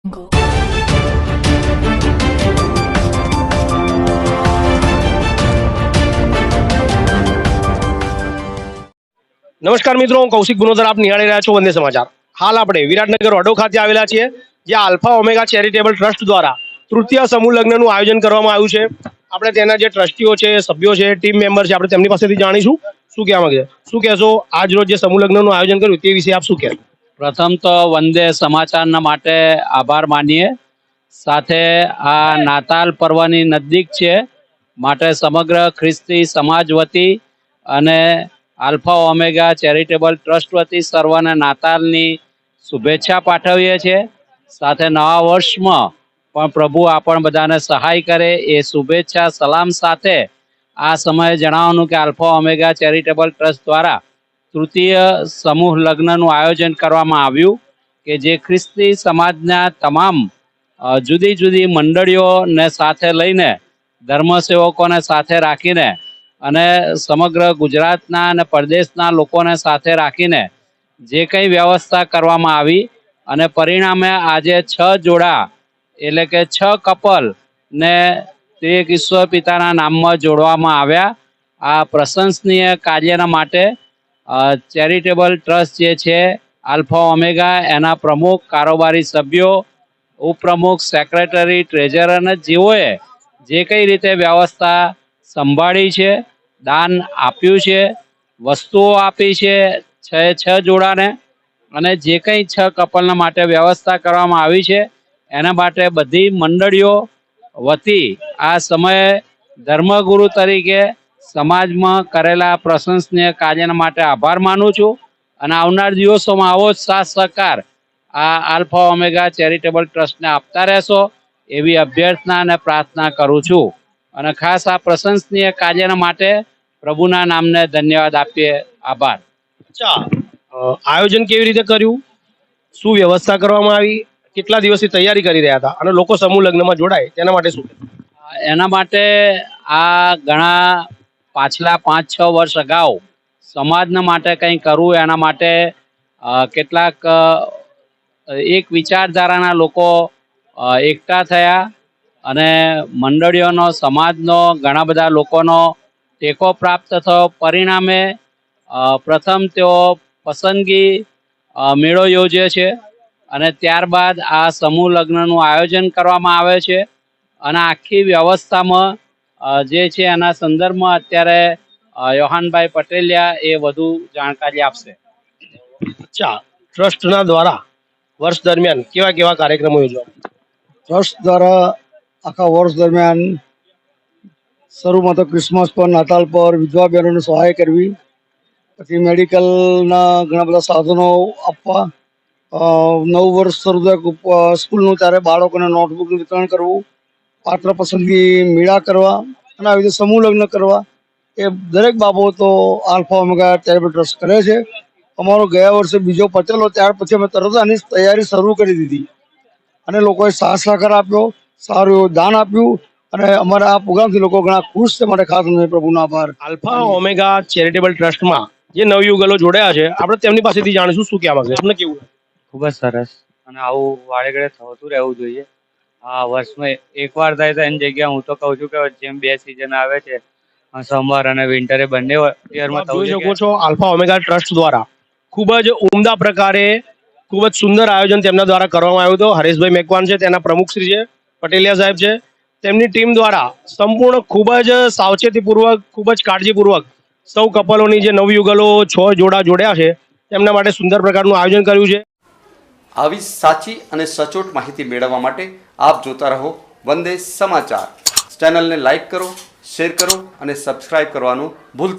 નમસ્કાર મિત્રો, હું કૌશિક ગુનોદર આપ નિહાળી રહ્યા છો વંદે સમાચાર. હાલ આપણે વિરાટનગર વડો ખાતે આવેલા છીએ, જ્યાં આલ્ફા ઓમેગા ચેરિટેબલ ટ્રસ્ટ દ્વારા તૃતીય સમૂહ લગ્નનું આયોજન કરવામાં આવ્યું છે. આપણે તેના જે ટ્રસ્ટીઓ છે, સભ્યો છે, ટીમ મેમ્બર છે, આપણે તેમની પાસેથી જાણીશું. શું કહેવા માંગે? શું કહેશો? આજ રોજ જે સમૂહ લગ્નનું આયોજન કર્યું તે વિશે આપ શું કહેશો? પ્રથમ તો વંદે સમાચારના માટે આભાર માનીએ. સાથે આ નાતાલ પર્વની નજીક છે. માટે સમગ્ર ખ્રિસ્તી સમાજ વતી અને આલ્ફા ઓમેગા ચેરિટેબલ ટ્રસ્ટ વતી સર્વને નાતાલની શુભેચ્છા પાઠવીએ છીએ. સાથે નવા વર્ષમાં પણ પ્રભુ આપણ બધાને સહાય કરે એ શુભેચ્છા, સલામ સાથે આ સમયે જણાવવાનું કે આલ્ફા ઓમેગા ચેરિટેબલ ટ્રસ્ટ દ્વારા તૃતીય સમૂહ લગ્નનું આયોજન કરવામાં આવ્યું કે જે ખ્રિસ્તી સમાજના તમામ જુદી જુદી મંડળીઓને સાથે લઈને, ધર્મસેવકોને સાથે રાખીને અને સમગ્ર ગુજરાતના અને પરદેશના લોકોને સાથે રાખીને જે કંઈ વ્યવસ્થા કરવામાં આવી અને પરિણામે આજે છ જોડા, એટલે કે છ કપલ ને તે ઈશ્વર પિતાના નામમાં જોડવામાં આવ્યા. આ પ્રશંસનીય કાર્યના માટે ચેરિટેબલ ટ્રસ્ટ જે છે આલ્ફા ઓમેગા એના પ્રમુખ, કારોબારી સભ્યો, ઉપપ્રમુખ સેક્રેટરી ટ્રેઝર અને જેઓએ જે કઈ રીતે વ્યવસ્થા સંભાળી છે, દાન આપ્યું છે, વસ્તુઓ આપી છે, છ છ જોડાને અને જે કંઈ છ કપલના માટે વ્યવસ્થા કરવામાં આવી છે, એના માટે બધી મંડળીઓ વતી આ સમયે ધર્મગુરુ તરીકે સમાજમાં કરેલા પ્રશંસનીય કાર્યના માટે આભાર માનું છું. અને આવનાર દિવસોમાં આવો જ સાથ સહકાર આ આલ્ફા ઓમેગા ચેરિટેબલ ટ્રસ્ટને આપતા રહેશો એવી અભ્યર્થના અને પ્રાર્થના કરું છું. અને ખાસ આ પ્રશંસનીય કાર્યના માટે પ્રભુના નામને ધન્યવાદ આપીએ. આભાર. અચ્છા આયોજન કેવી રીતે કર્યું? શું વ્યવસ્થા કરવામાં આવી? કેટલા દિવસથી તૈયારી કરી રહ્યા હતા? અને લોકો સમૂહ લગ્નમાં જોડાય તેના માટે શું? એના માટે આ ઘણા પાછલા પાંચ, છ વર્ષ અગાઉ સમાજના માટે કંઈ કરવું, એના માટે કેટલાક એક વિચારધારાના લોકો એકઠા થયા અને મંડળીઓનો, સમાજનો, ઘણા બધા લોકોનો ટેકો પ્રાપ્ત થયો. પરિણામે પ્રથમ તેઓ પસંદગી મેળો યોજે છે અને ત્યારબાદ આ સમૂહ લગ્નનું આયોજન કરવામાં આવે છે અને આખી વ્યવસ્થામાં જે છે એના સંદર્ભમાં અત્યારે યોહાનભાઈ પટેલિયા એ વધુ જાણકારી આપશે. અચ્છા ટ્રસ્ટના દ્વારા વર્ષ દરમિયાન કેવા કેવા કાર્યક્રમો યોજવા ટ્રસ્ટ દ્વારા આખા વર્ષ દરમિયાન શરૂમાં તો ક્રિસમસ પર નાતાલ પર વિધવા બહેનોને સહાય કરવી પછી મેડિકલના ઘણા બધા સાધનો આપવા નવ વર્ષ શરૂ થાય સ્કૂલનું ત્યારે બાળકોને નોટબુકનું વિતરણ કરવું પાત્ર પસંદગી મેળા કરવા અને આવી રીતે સમૂહ લગ્ન કરવા એ દરેક બાબતો આલ્ફા ઓમેગા ચેરિટેબલ ટ્રસ્ટ કરે છે. અમારો ગયા વર્ષે બીજો પટેલો ત્યાર પછી અમે તરત આની તૈયારી શરૂ કરી દીધી. અને લોકોએ સાથ સહકાર આપ્યો સારું એવું દાન આપ્યું અને અમારા આ પ્રોગ્રામથી લોકો ઘણા ખુશ છે માટે ખાસ પ્રભુનો આભાર. આલ્ફા ઓમેગા ચેરિટેબલ ટ્રસ્ટમાં જે નવયુગલો જોડાયા છે આપણે તેમની પાસેથી જાણીશું શું કહેવા માંગે તમને કેવું ખૂબ જ સરસ. અને આવું ઘડે થતું રહેવું જોઈએ. આ વર્ષમાં એકવાર થાય તો એની જગ્યાએ હું તો કહું છું કે જેમ બે સિઝન આવે છે સમર અને વિન્ટરે બંને યરમાં જોઈ શકો છો આલ્ફા ઓમેગા ટ્રસ્ટ દ્વારા ખૂબ જ ઉમદા પ્રકારે ખૂબ જ સુંદર આયોજન તેમના દ્વારા કરવામાં આવ્યું હતું. હરેશભાઈ મેકવાન છે તેના પ્રમુખ શ્રી છે પટેલિયા સાહેબ છે. તેમની ટીમ દ્વારા સંપૂર્ણ ખૂબ જ સાવચેતીપૂર્વક ખૂબ જ કાળજીપૂર્વક સૌ કપલોની જે નવયુગલો છ જોડા જોડ્યા છે તેમના માટે સુંદર પ્રકારનું આયોજન કર્યું છે. આવી સાચી અને સચોટ માહિતી મેળવવા માટે આપ જોતા રહો વંદે સમાચાર. ચેનલને લાઈક કરો શેર કરો અને સબસ્ક્રાઇબ કરવાનું ભૂલતા